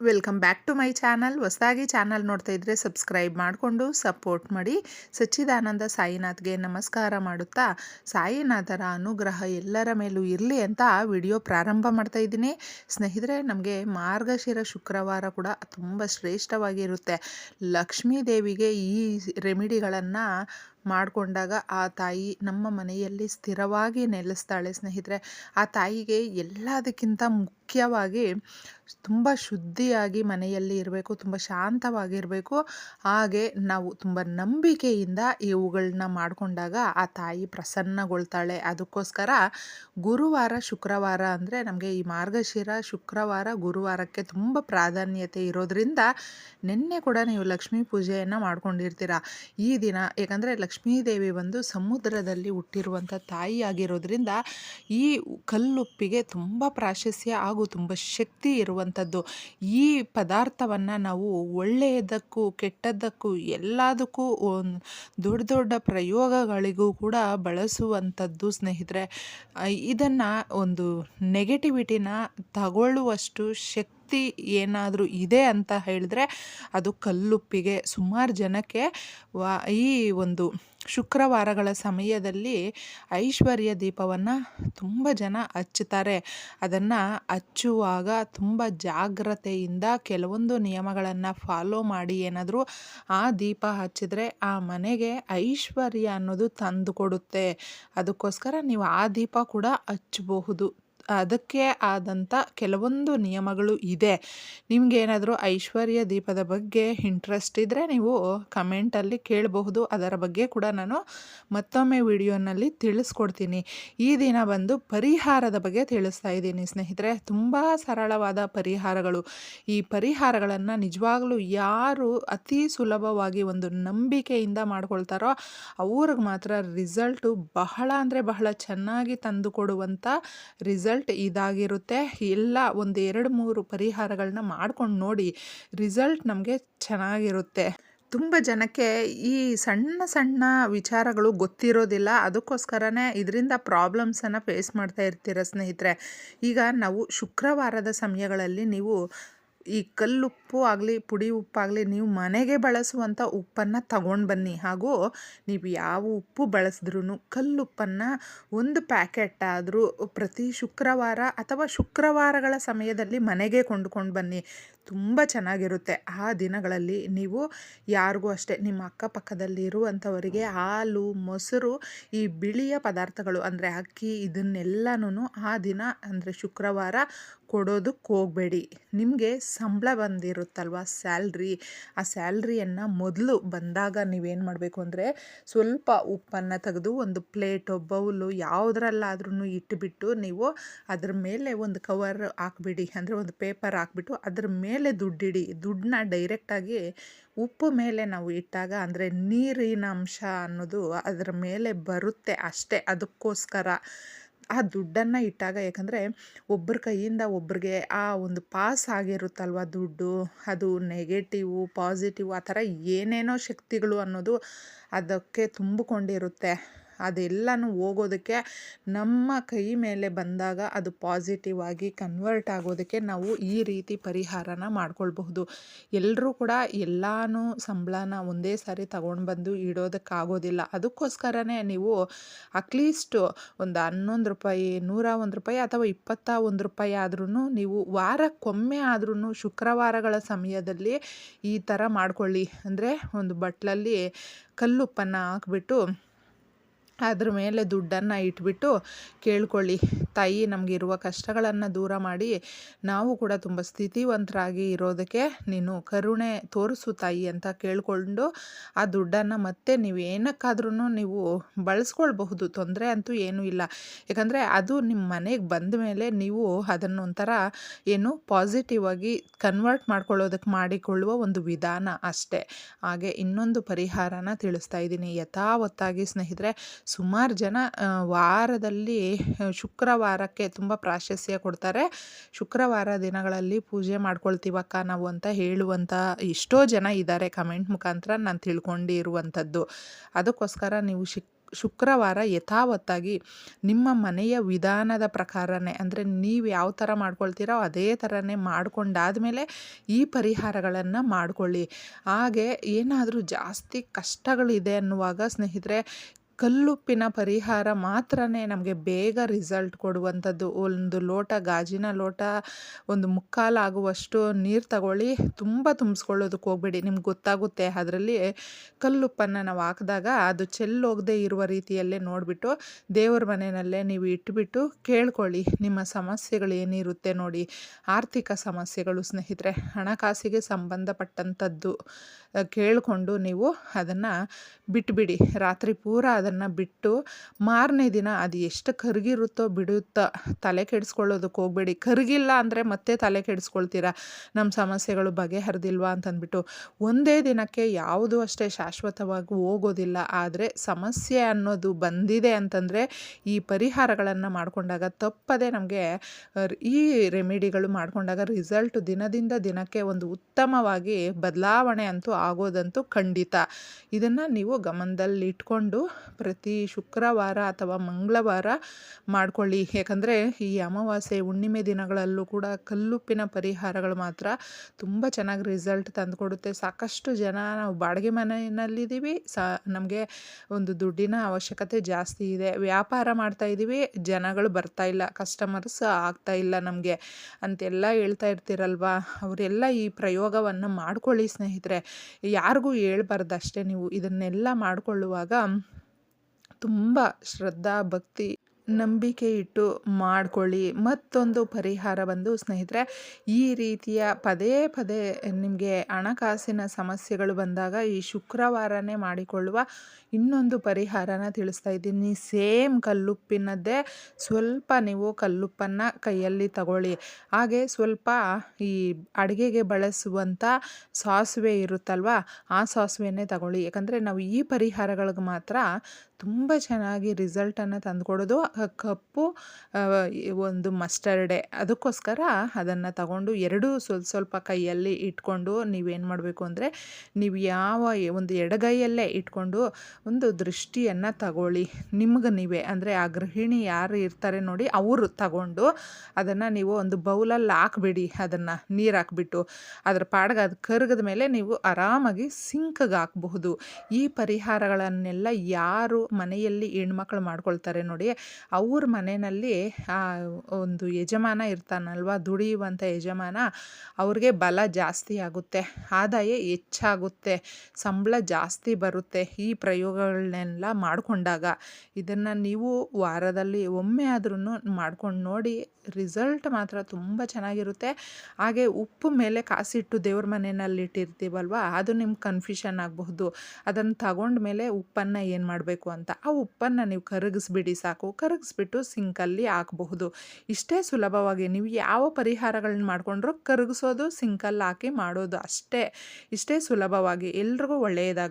Welcome back to my channel ಹೊಸದಾಗಿ channel ನೋಡ್ತಾ ಇದ್ದರೆ ಸಬ್ಸ್ಕ್ರೈಬ್ ಮಾಡಿಕೊಂಡು ಸಪೋರ್ಟ್ ಮಾಡಿ. ಸಚ್ಚಿದಾನಂದ ಸಾಯಿನಾಥ್ಗೆ ನಮಸ್ಕಾರ ಮಾಡುತ್ತಾ, ಸಾಯಿನಾಥರ ಅನುಗ್ರಹ ಎಲ್ಲರ ಮೇಲೂ ಇರಲಿ ಅಂತ ವಿಡಿಯೋ ಪ್ರಾರಂಭ ಮಾಡ್ತಾ ಇದ್ದೀನಿ. ಸ್ನೇಹಿತರೆ, ನಮಗೆ ಮಾರ್ಗಶಿರ ಶುಕ್ರವಾರ ಕೂಡ ತುಂಬ ಶ್ರೇಷ್ಠವಾಗಿರುತ್ತೆ. ಲಕ್ಷ್ಮೀ ದೇವಿಗೆ ಈ ರೆಮಿಡಿಗಳನ್ನು ಮಾಡಿಕೊಂಡಾಗ ಆ ತಾಯಿ ನಮ್ಮ ಮನೆಯಲ್ಲಿ ಸ್ಥಿರವಾಗಿ ನೆಲೆಸ್ತಾಳೆ ಸ್ನೇಹಿತರೆ. ಆ ತಾಯಿಗೆ ಎಲ್ಲದಕ್ಕಿಂತ ಮುಖ್ಯವಾಗಿ ತುಂಬ ಶುದ್ಧಿಯಾಗಿ ಮನೆಯಲ್ಲಿ ಇರಬೇಕು, ತುಂಬ ಶಾಂತವಾಗಿರಬೇಕು. ಹಾಗೆ ನಾವು ತುಂಬ ನಂಬಿಕೆಯಿಂದ ಇವುಗಳನ್ನ ಮಾಡಿಕೊಂಡಾಗ ಆ ತಾಯಿ ಪ್ರಸನ್ನಗೊಳ್ತಾಳೆ. ಅದಕ್ಕೋಸ್ಕರ ಗುರುವಾರ, ಶುಕ್ರವಾರ ಅಂದರೆ ನಮಗೆ ಈ ಮಾರ್ಗಶಿರ, ಶುಕ್ರವಾರ, ಗುರುವಾರಕ್ಕೆ ತುಂಬ ಪ್ರಾಧಾನ್ಯತೆ ಇರೋದ್ರಿಂದ ನಿನ್ನೆ ಕೂಡ ನೀವು ಲಕ್ಷ್ಮೀ ಪೂಜೆಯನ್ನು ಮಾಡ್ಕೊಂಡಿರ್ತೀರ. ಈ ದಿನ ಯಾಕಂದರೆ ಲಕ್ಷ್ಮೀದೇವಿ ಬಂದು ಸಮುದ್ರದಲ್ಲಿ ಹುಟ್ಟಿರುವಂಥ ತಾಯಿ ಆಗಿರೋದ್ರಿಂದ ಈ ಕಲ್ಲುಪ್ಪಿಗೆ ತುಂಬ ಪ್ರಾಶಸ್ತ್ಯ ಹಾಗೂ ತುಂಬ ಶಕ್ತಿ ಇರುವಂಥದ್ದು ಈ ಪದಾರ್ಥವನ್ನು ನಾವು ಒಳ್ಳೆಯದಕ್ಕೂ ಕೆಟ್ಟದ್ದಕ್ಕೂ ಎಲ್ಲದಕ್ಕೂ ದೊಡ್ಡ ದೊಡ್ಡ ಪ್ರಯೋಗಗಳಿಗೂ ಕೂಡ ಬಳಸುವಂಥದ್ದು ಸ್ನೇಹಿತರೆ. ಇದನ್ನು ಒಂದು ನೆಗೆಟಿವಿಟಿನ ತಗೊಳ್ಳುವಷ್ಟು ಶಕ್ತಿ ಏನಾದರೂ ಇದೆ ಅಂತ ಹೇಳಿದ್ರೆ ಅದು ಕಲ್ಲುಪ್ಪಿಗೆ. ಸುಮಾರು ಜನಕ್ಕೆ ವಾ, ಈ ಒಂದು ಶುಕ್ರವಾರಗಳ ಸಮಯದಲ್ಲಿ ಐಶ್ವರ್ಯ ದೀಪವನ್ನು ತುಂಬ ಜನ ಹಚ್ಚುತ್ತಾರೆ. ಅದನ್ನು ಹಚ್ಚುವಾಗ ತುಂಬ ಜಾಗ್ರತೆಯಿಂದ ಕೆಲವೊಂದು ನಿಯಮಗಳನ್ನು ಫಾಲೋ ಮಾಡಿ ಏನಾದರೂ ಆ ದೀಪ ಹಚ್ಚಿದ್ರೆ ಆ ಮನೆಗೆ ಐಶ್ವರ್ಯ ಅನ್ನೋದು ತಂದು ಕೊಡುತ್ತೆ. ಅದಕ್ಕೋಸ್ಕರ ನೀವು ಆ ದೀಪ ಕೂಡ ಹಚ್ಚಬಹುದು. ಅದಕ್ಕೆ ಆದಂಥ ಕೆಲವೊಂದು ನಿಯಮಗಳು ಇದೆ. ನಿಮಗೇನಾದರೂ ಐಶ್ವರ್ಯ ದೀಪದ ಬಗ್ಗೆ ಇಂಟ್ರೆಸ್ಟ್ ಇದ್ದರೆ ನೀವು ಕಮೆಂಟಲ್ಲಿ ಕೇಳಬಹುದು. ಅದರ ಬಗ್ಗೆ ಕೂಡ ನಾನು ಮತ್ತೊಮ್ಮೆ ವಿಡಿಯೋನಲ್ಲಿ ತಿಳಿಸ್ಕೊಡ್ತೀನಿ. ಈ ದಿನ ಬಂದು ಪರಿಹಾರದ ಬಗ್ಗೆ ತಿಳಿಸ್ತಾ ಇದ್ದೀನಿ ಸ್ನೇಹಿತರೆ. ತುಂಬ ಸರಳವಾದ ಪರಿಹಾರಗಳು. ಈ ಪರಿಹಾರಗಳನ್ನು ನಿಜವಾಗ್ಲೂ ಯಾರು ಅತಿ ಸುಲಭವಾಗಿ ಒಂದು ನಂಬಿಕೆಯಿಂದ ಮಾಡ್ಕೊಳ್ತಾರೋ ಅವ್ರಿಗೆ ಮಾತ್ರ ರಿಸಲ್ಟು ಬಹಳ ಅಂದರೆ ಬಹಳ ಚೆನ್ನಾಗಿ ತಂದು ಕೊಡುವಂಥ ರಿಸಲ್ಟ್ ರಿಸಲ್ಟ್ ಇದಾಗಿರುತ್ತೆ. ಎಲ್ಲ ಒಂದು ಎರಡು, ಮೂರು ಪರಿಹಾರಗಳನ್ನ ಮಾಡ್ಕೊಂಡು ನೋಡಿ ರಿಸಲ್ಟ್ ನಮಗೆ ಚೆನ್ನಾಗಿರುತ್ತೆ. ತುಂಬ ಜನಕ್ಕೆ ಈ ಸಣ್ಣ ಸಣ್ಣ ವಿಚಾರಗಳು ಗೊತ್ತಿರೋದಿಲ್ಲ. ಅದಕ್ಕೋಸ್ಕರನೇ ಇದರಿಂದ ಪ್ರಾಬ್ಲಮ್ಸನ್ನು ಫೇಸ್ ಮಾಡ್ತಾ ಇರ್ತೀರ ಸ್ನೇಹಿತರೆ. ಈಗ ನಾವು ಶುಕ್ರವಾರದ ಸಮಯಗಳಲ್ಲಿ ನೀವು ಈ ಕಲ್ಲುಪ್ಪು ಆಗಲಿ, ಪುಡಿ ಉಪ್ಪಾಗಲಿ ನೀವು ಮನೆಗೆ ಬಳಸುವಂಥ ಉಪ್ಪನ್ನು ತಗೊಂಡು ಬನ್ನಿ. ಹಾಗೂ ನೀವು ಯಾವ ಉಪ್ಪು ಬಳಸಿದ್ರೂ ಕಲ್ಲುಪ್ಪನ್ನು ಒಂದು ಪ್ಯಾಕೆಟ್ ಆದರೂ ಪ್ರತಿ ಶುಕ್ರವಾರ ಅಥವಾ ಶುಕ್ರವಾರಗಳ ಸಮಯದಲ್ಲಿ ಮನೆಗೆ ಕೊಂಡುಕೊಂಡು ಬನ್ನಿ. ತುಂಬ ಚೆನ್ನಾಗಿರುತ್ತೆ. ಆ ದಿನಗಳಲ್ಲಿ ನೀವು ಯಾರಿಗೂ ಅಷ್ಟೇ, ನಿಮ್ಮ ಅಕ್ಕಪಕ್ಕದಲ್ಲಿ ಇರುವಂಥವರಿಗೆ ಹಾಲು, ಮೊಸರು, ಈ ಬಿಳಿಯ ಪದಾರ್ಥಗಳು ಅಂದರೆ ಅಕ್ಕಿ ಇದನ್ನೆಲ್ಲನೂ ಆ ದಿನ ಅಂದರೆ ಶುಕ್ರವಾರ ಕೊಡೋದಕ್ಕೆ ಹೋಗಬೇಡಿ. ನಿಮಗೆ ಸಂಬಳ ಬಂದಿರುತ್ತಲ್ವ ಸ್ಯಾಲ್ರಿ? ಆ ಸ್ಯಾಲ್ರಿಯನ್ನು ಮೊದಲು ಬಂದಾಗ ನೀವೇನು ಮಾಡಬೇಕು ಅಂದರೆ ಸ್ವಲ್ಪ ಉಪ್ಪನ್ನು ತೆಗೆದು ಒಂದು ಪ್ಲೇಟು, ಬೌಲು ಯಾವುದ್ರಲ್ಲಾದ್ರೂ ಇಟ್ಟುಬಿಟ್ಟು ನೀವು ಅದ್ರ ಮೇಲೆ ಒಂದು ಕವರ್ ಹಾಕ್ಬಿಡಿ. ಅಂದರೆ ಒಂದು ಪೇಪರ್ ಹಾಕ್ಬಿಟ್ಟು ಅದ್ರ ಮೇಲೆ ದುಡ್ಡಿಡಿ, ದುಡ್ಡನ್ನ ಡೈರೆಕ್ಟಾಗಿ ಉಪ್ಪು ಮೇಲೆ ನಾವು ಇಟ್ಟಾಗ ಅಂದರೆ ನೀರಿನ ಅಂಶ ಅನ್ನೋದು ಅದರ ಮೇಲೆ ಬರುತ್ತೆ ಅಷ್ಟೇ. ಅದಕ್ಕೋಸ್ಕರ ಆ ದುಡ್ಡನ್ನು ಇಟ್ಟಾಗ ಯಾಕಂದರೆ ಒಬ್ಬರ ಕೈಯಿಂದ ಒಬ್ರಿಗೆ ಆ ಒಂದು ಪಾಸ್ ಆಗಿರುತ್ತಲ್ವ ದುಡ್ಡು? ಅದು ನೆಗೆಟಿವು ಪಾಸಿಟಿವ್ ಆ ಥರ ಏನೇನೋ ಶಕ್ತಿಗಳು ಅನ್ನೋದು ಅದಕ್ಕೆ ತುಂಬಿಕೊಂಡಿರುತ್ತೆ. ಅದೆಲ್ಲನೂ ಹೋಗೋದಕ್ಕೆ ನಮ್ಮ ಕೈ ಮೇಲೆ ಬಂದಾಗ ಅದು ಪಾಸಿಟಿವ್ ಆಗಿ ಕನ್ವರ್ಟ್ ಆಗೋದಕ್ಕೆ ನಾವು ಈ ರೀತಿ ಪರಿಹಾರನ ಮಾಡ್ಕೊಳ್ಬಹುದು. ಎಲ್ಲರೂ ಕೂಡ ಎಲ್ಲನೂ ಸಂಬಳನ ಒಂದೇ ಸಾರಿ ತಗೊಂಡು ಬಂದು ಇಡೋದಕ್ಕಾಗೋದಿಲ್ಲ. ಅದಕ್ಕೋಸ್ಕರನೇ ನೀವು ಅಟ್ಲೀಸ್ಟು ಒಂದು ಹನ್ನೊಂದು ರೂಪಾಯಿ, ನೂರ ಒಂದು ರೂಪಾಯಿ ಅಥವಾ ಇಪ್ಪತ್ತ ಒಂದು ರೂಪಾಯಿ ಆದ್ರೂ ನೀವು ವಾರಕ್ಕೊಮ್ಮೆ ಆದ್ರೂ ಶುಕ್ರವಾರಗಳ ಸಮಯದಲ್ಲಿ ಈ ಥರ ಮಾಡ್ಕೊಳ್ಳಿ. ಅಂದರೆ ಒಂದು ಬಟ್ಲಲ್ಲಿ ಕಲ್ಲುಪ್ಪನ್ನು ಹಾಕ್ಬಿಟ್ಟು ಅದ್ರ ಮೇಲೆ ದುಡ್ಡನ್ನು ಇಟ್ಬಿಟ್ಟು ಕೇಳ್ಕೊಳ್ಳಿ. ತಾಯಿ ನಮಗಿರುವ ಕಷ್ಟಗಳನ್ನು ದೂರ ಮಾಡಿ ನಾವು ಕೂಡ ತುಂಬ ಸ್ಥಿತಿವಂತರಾಗಿ ಇರೋದಕ್ಕೆ ನೀನು ಕರುಣೆ ತೋರಿಸು ತಾಯಿ ಅಂತ ಕೇಳಿಕೊಂಡು ಆ ದುಡ್ಡನ್ನು ಮತ್ತೆ ನೀವು ಏನಕ್ಕಾದ್ರೂ ನೀವು ಬಳಸ್ಕೊಳ್ಬಹುದು. ತೊಂದರೆ ಅಂತೂ ಏನೂ ಇಲ್ಲ. ಯಾಕಂದರೆ ಅದು ನಿಮ್ಮ ಮನೆಗೆ ಬಂದ ಮೇಲೆ ನೀವು ಅದನ್ನೊಂಥರ ಏನು ಪಾಸಿಟಿವ್ ಆಗಿ ಕನ್ವರ್ಟ್ ಮಾಡ್ಕೊಳ್ಳೋದಕ್ಕೆ ಮಾಡಿಕೊಳ್ಳುವ ಒಂದು ವಿಧಾನ ಅಷ್ಟೇ. ಹಾಗೆ ಇನ್ನೊಂದು ಪರಿಹಾರನ ತಿಳಿಸ್ತಾ ಇದ್ದೀನಿ. ಯಥಾವತ್ತಾಗಿ ಸ್ನೇಹಿತರೆ ಸುಮಾರು ಜನ ವಾರದಲ್ಲಿ ಶುಕ್ರವಾರಕ್ಕೆ ತುಂಬ ಪ್ರಾಶಸ್ತ್ಯ ಕೊಡ್ತಾರೆ. ಶುಕ್ರವಾರ ದಿನಗಳಲ್ಲಿ ಪೂಜೆ ಮಾಡ್ಕೊಳ್ತೀವಕ್ಕ ನಾವು ಅಂತ ಹೇಳುವಂಥ ಎಷ್ಟೋ ಜನ ಇದ್ದಾರೆ ಕಮೆಂಟ್ ಮುಖಾಂತರ ನಾನು ತಿಳ್ಕೊಂಡಿರುವಂಥದ್ದು. ಅದಕ್ಕೋಸ್ಕರ ನೀವು ಶಿಕ್ ಶುಕ್ರವಾರ ಯಥಾವತ್ತಾಗಿ ನಿಮ್ಮ ಮನೆಯ ವಿಧಾನದ ಪ್ರಕಾರನೇ, ಅಂದರೆ ನೀವು ಯಾವ ಥರ ಮಾಡ್ಕೊಳ್ತೀರೋ ಅದೇ ಥರನೇ ಮಾಡ್ಕೊಂಡಾದಮೇಲೆ ಈ ಪರಿಹಾರಗಳನ್ನು ಮಾಡಿಕೊಳ್ಳಿ. ಹಾಗೆ ಏನಾದರೂ ಜಾಸ್ತಿ ಕಷ್ಟಗಳಿದೆ ಅನ್ನುವಾಗ ಸ್ನೇಹಿತರೆ ಕಲ್ಲುಪ್ಪಿನ ಪರಿಹಾರ ಮಾತ್ರನೇ ನಮಗೆ ಬೇಗ ರಿಸಲ್ಟ್ ಕೊಡುವಂಥದ್ದು. ಒಂದು ಲೋಟ, ಗಾಜಿನ ಲೋಟ, ಒಂದು ಮುಕ್ಕಾಲಾಗುವಷ್ಟು ನೀರು ತಗೊಳ್ಳಿ, ತುಂಬ ತುಂಬಿಸ್ಕೊಳ್ಳೋದಕ್ಕೆ ಹೋಗ್ಬೇಡಿ. ನಿಮ್ಗೆ ಗೊತ್ತಾಗುತ್ತೆ ಅದರಲ್ಲಿ ಕಲ್ಲುಪ್ಪನ್ನು ನಾವು ಹಾಕಿದಾಗ ಅದು ಚೆಲ್ಲೋಗದೆ ಇರುವ ರೀತಿಯಲ್ಲೇ ನೋಡಿಬಿಟ್ಟು ದೇವ್ರ ಮನೆಯಲ್ಲೇ ನೀವು ಇಟ್ಬಿಟ್ಟು ಕೇಳ್ಕೊಳ್ಳಿ ನಿಮ್ಮ ಸಮಸ್ಯೆಗಳು ಏನಿರುತ್ತೆ ನೋಡಿ. ಆರ್ಥಿಕ ಸಮಸ್ಯೆಗಳು ಸ್ನೇಹಿತರೆ, ಹಣಕಾಸಿಗೆ ಸಂಬಂಧಪಟ್ಟಂಥದ್ದು ಕೇಳಿಕೊಂಡು ನೀವು ಅದನ್ನು ಬಿಟ್ಬಿಡಿ. ರಾತ್ರಿ ಪೂರ ಅದನ್ನು ಬಿಟ್ಟು ಮಾರನೇ ದಿನ ಅದು ಎಷ್ಟು ಕರಗಿರುತ್ತೋ ಬಿಡುತ್ತೋ ತಲೆ ಕೆಡಿಸ್ಕೊಳ್ಳೋದಕ್ಕೆ ಹೋಗಬೇಡಿ. ಕರಗಿಲ್ಲ ಅಂದರೆ ಮತ್ತೆ ತಲೆ ಕೆಡಿಸ್ಕೊಳ್ತೀರಾ? ನಮ್ಮ ಸಮಸ್ಯೆಗಳು ಬಗೆಹರಿದಿಲ್ವಾ ಅಂತಂದ್ಬಿಟ್ಟು ಒಂದೇ ದಿನಕ್ಕೆ ಯಾವುದು ಅಷ್ಟೇ ಶಾಶ್ವತವಾಗಿ ಹೋಗೋದಿಲ್ಲ. ಆದರೆ ಸಮಸ್ಯೆ ಅನ್ನೋದು ಬಂದಿದೆ ಅಂತಂದರೆ ಈ ಪರಿಹಾರಗಳನ್ನು ಮಾಡಿಕೊಂಡಾಗ ತಪ್ಪದೆ ನಮಗೆ ಈ ರೆಮಿಡಿಗಳು ಮಾಡಿಕೊಂಡಾಗ ರಿಸಲ್ಟ್ ದಿನದಿಂದ ದಿನಕ್ಕೆ ಒಂದು ಉತ್ತಮವಾಗಿ ಬದಲಾವಣೆ ಅಂತೂ ಆಗೋದಂತೂ ಖಂಡಿತ. ಇದನ್ನು ನೀವು ಗಮನದಲ್ಲಿ ಇಟ್ಕೊಂಡು ಪ್ರತಿ ಶುಕ್ರವಾರ ಅಥವಾ ಮಂಗಳವಾರ ಮಾಡ್ಕೊಳ್ಳಿ. ಯಾಕಂದರೆ ಈ ಅಮಾವಾಸ್ಯೆ, ಹುಣ್ಣಿಮೆ ದಿನಗಳಲ್ಲೂ ಕೂಡ ಕಲ್ಲುಪ್ಪಿನ ಪರಿಹಾರಗಳು ಮಾತ್ರ ತುಂಬ ಚೆನ್ನಾಗಿ ರಿಸಲ್ಟ್ ತಂದುಕೊಡುತ್ತೆ. ಸಾಕಷ್ಟು ಜನ ನಾವು ಬಾಡಿಗೆ ಮನೆಯಲ್ಲಿದ್ದೀವಿ. ಸಾ, ನಮಗೆ ಒಂದು ದುಡ್ಡಿನ ಅವಶ್ಯಕತೆ ಜಾಸ್ತಿ ಇದೆ. ವ್ಯಾಪಾರ ಮಾಡ್ತಾ ಇದ್ದೀವಿ. ಜನಗಳು ಬರ್ತಾ ಇಲ್ಲ. ಕಸ್ಟಮರ್ಸ್ ಆಗ್ತಾ ಇಲ್ಲ ನಮಗೆ. ಅಂತೆಲ್ಲ ಹೇಳ್ತಾ ಇರ್ತೀರಲ್ವಾ? ಅವರೆಲ್ಲ ಈ ಪ್ರಯೋಗವನ್ನು ಮಾಡ್ಕೊಳ್ಳಿ ಸ್ನೇಹಿತರೆ. ಯಾರಿಗೂ ಹೇಳ್ಬಾರ್ದು ಅಷ್ಟೇ ನೀವು ಇದನ್ನೆಲ್ಲ ಮಾಡಿಕೊಳ್ಳುವಾಗ ತುಂಬ ಶ್ರದ್ಧಾ, ಭಕ್ತಿ, ನಂಬಿಕೆ ಇಟ್ಟು ಮಾಡ್ಕೊಳ್ಳಿ. ಮತ್ತೊಂದು ಪರಿಹಾರ ಬಂದು ಸ್ನೇಹಿತರೆ, ಈ ರೀತಿಯ ಪದೇ ಪದೇ ನಿಮಗೆ ಹಣಕಾಸಿನ ಸಮಸ್ಯೆಗಳು ಬಂದಾಗ ಈ ಶುಕ್ರವಾರನೇ ಮಾಡಿಕೊಳ್ಳುವ ಇನ್ನೊಂದು ಪರಿಹಾರನ ತಿಳಿಸ್ತಾ ಇದ್ದೀನಿ. ಸೇಮ್ ಕಲ್ಲುಪ್ಪಿನದ್ದೇ, ಸ್ವಲ್ಪ ನೀವು ಕಲ್ಲುಪ್ಪನ್ನು ಕೈಯಲ್ಲಿ ತಗೊಳ್ಳಿ. ಹಾಗೆ ಸ್ವಲ್ಪ ಈ ಅಡುಗೆಗೆ ಬಳಸುವಂಥ ಸಾಸಿವೆ ಇರುತ್ತಲ್ವ, ಆ ಸಾಸಿವೆನೇ ತಗೊಳ್ಳಿ. ಯಾಕಂದರೆ ನಾವು ಈ ಪರಿಹಾರಗಳಿಗೆ ಮಾತ್ರ ತುಂಬ ಚೆನ್ನಾಗಿ ರಿಸಲ್ಟನ್ನು ತಂದುಕೊಡೋದು. ಕಪ್ಪು ಒಂದು ಮಸ್ಟರ್ಡೆ. ಅದಕ್ಕೋಸ್ಕರ ಅದನ್ನು ತಗೊಂಡು ಎರಡೂ ಸ್ವಲ್ಪ ಸ್ವಲ್ಪ ಕೈಯಲ್ಲಿ ಇಟ್ಕೊಂಡು ನೀವೇನು ಮಾಡಬೇಕು ಅಂದರೆ, ನೀವು ಯಾವ ಒಂದು ಎಡಗೈಯಲ್ಲೇ ಇಟ್ಕೊಂಡು ಒಂದು ದೃಷ್ಟಿಯನ್ನು ತಗೊಳ್ಳಿ. ನಿಮ್ಗೆ ನೀವೇ. ಅಂದರೆ ಆ ಗೃಹಿಣಿ ಯಾರು ಇರ್ತಾರೆ ನೋಡಿ, ಅವರು ತಗೊಂಡು ಅದನ್ನು ನೀವು ಒಂದು ಬೌಲಲ್ಲಿ ಹಾಕ್ಬಿಡಿ. ಅದನ್ನು ನೀರು ಹಾಕ್ಬಿಟ್ಟು ಅದರ ಪಾಡ್ಗೆ ಅದು ಕರ್ಗದ ಮೇಲೆ ನೀವು ಆರಾಮಾಗಿ ಸಿಂಕ್ಗೆ ಹಾಕಬಹುದು. ಈ ಪರಿಹಾರಗಳನ್ನೆಲ್ಲ ಯಾರು ಮನೆಯಲ್ಲಿ ಹೆಣ್ಮಕ್ಳು ಮಾಡ್ಕೊಳ್ತಾರೆ ನೋಡಿ. ಅವ್ರ ಮನೆಯಲ್ಲಿ, ಆ, ಒಂದು ಯಜಮಾನ ಇರ್ತಾನಲ್ವ ದುಡಿಯುವಂಥ ಯಜಮಾನ, ಅವ್ರಿಗೆ ಬಲ ಜಾಸ್ತಿ ಆಗುತ್ತೆ, ಆದಾಯ ಹೆಚ್ಚಾಗುತ್ತೆ, ಸಂಬಳ ಜಾಸ್ತಿ ಬರುತ್ತೆ ಈ ಪ್ರಯೋಗಗಳನ್ನೆಲ್ಲ ಮಾಡಿಕೊಂಡಾಗ. ಇದನ್ನು ನೀವು ವಾರದಲ್ಲಿ ಒಮ್ಮೆ ಆದ್ರೂ ಮಾಡ್ಕೊಂಡು ನೋಡಿ, ರಿಸಲ್ಟ್ ಮಾತ್ರ ತುಂಬ ಚೆನ್ನಾಗಿರುತ್ತೆ. ಹಾಗೆ ಉಪ್ಪು ಮೇಲೆ ಕಾಸಿಟ್ಟು ದೇವ್ರ ಮನೆಯಲ್ಲಿ ಇಟ್ಟಿರ್ತೀವಲ್ವ, ಅದು ನಿಮ್ಗೆ ಕನ್ಫ್ಯೂಷನ್ ಆಗಬಹುದು. ಅದನ್ನು ತಗೊಂಡ ಮೇಲೆ ಉಪ್ಪನ್ನು ಏನು ಮಾಡಬೇಕು ಅಂತ. ಆ ಉಪ್ಪನ್ನು ನೀವು ಕರಗಿಸ್ಬಿಡಿ ಸಾಕು. ಕರಗಿಸ್ಬಿಟ್ಟು ಸಿಂಕಲ್ಲಿ ಹಾಕಬಹುದು. ಇಷ್ಟೇ ಸುಲಭವಾಗಿ ನೀವು ಯಾವ ಪರಿಹಾರಗಳನ್ನ ಮಾಡಿಕೊಂಡ್ರೂ ಕರಗಿಸೋದು, ಸಿಂಕಲ್ಲಿ ಹಾಕಿ ಮಾಡೋದು ಅಷ್ಟೇ. ಇಷ್ಟೇ ಸುಲಭವಾಗಿ. ಎಲ್ರಿಗೂ ಒಳ್ಳೆಯದಾಗಿ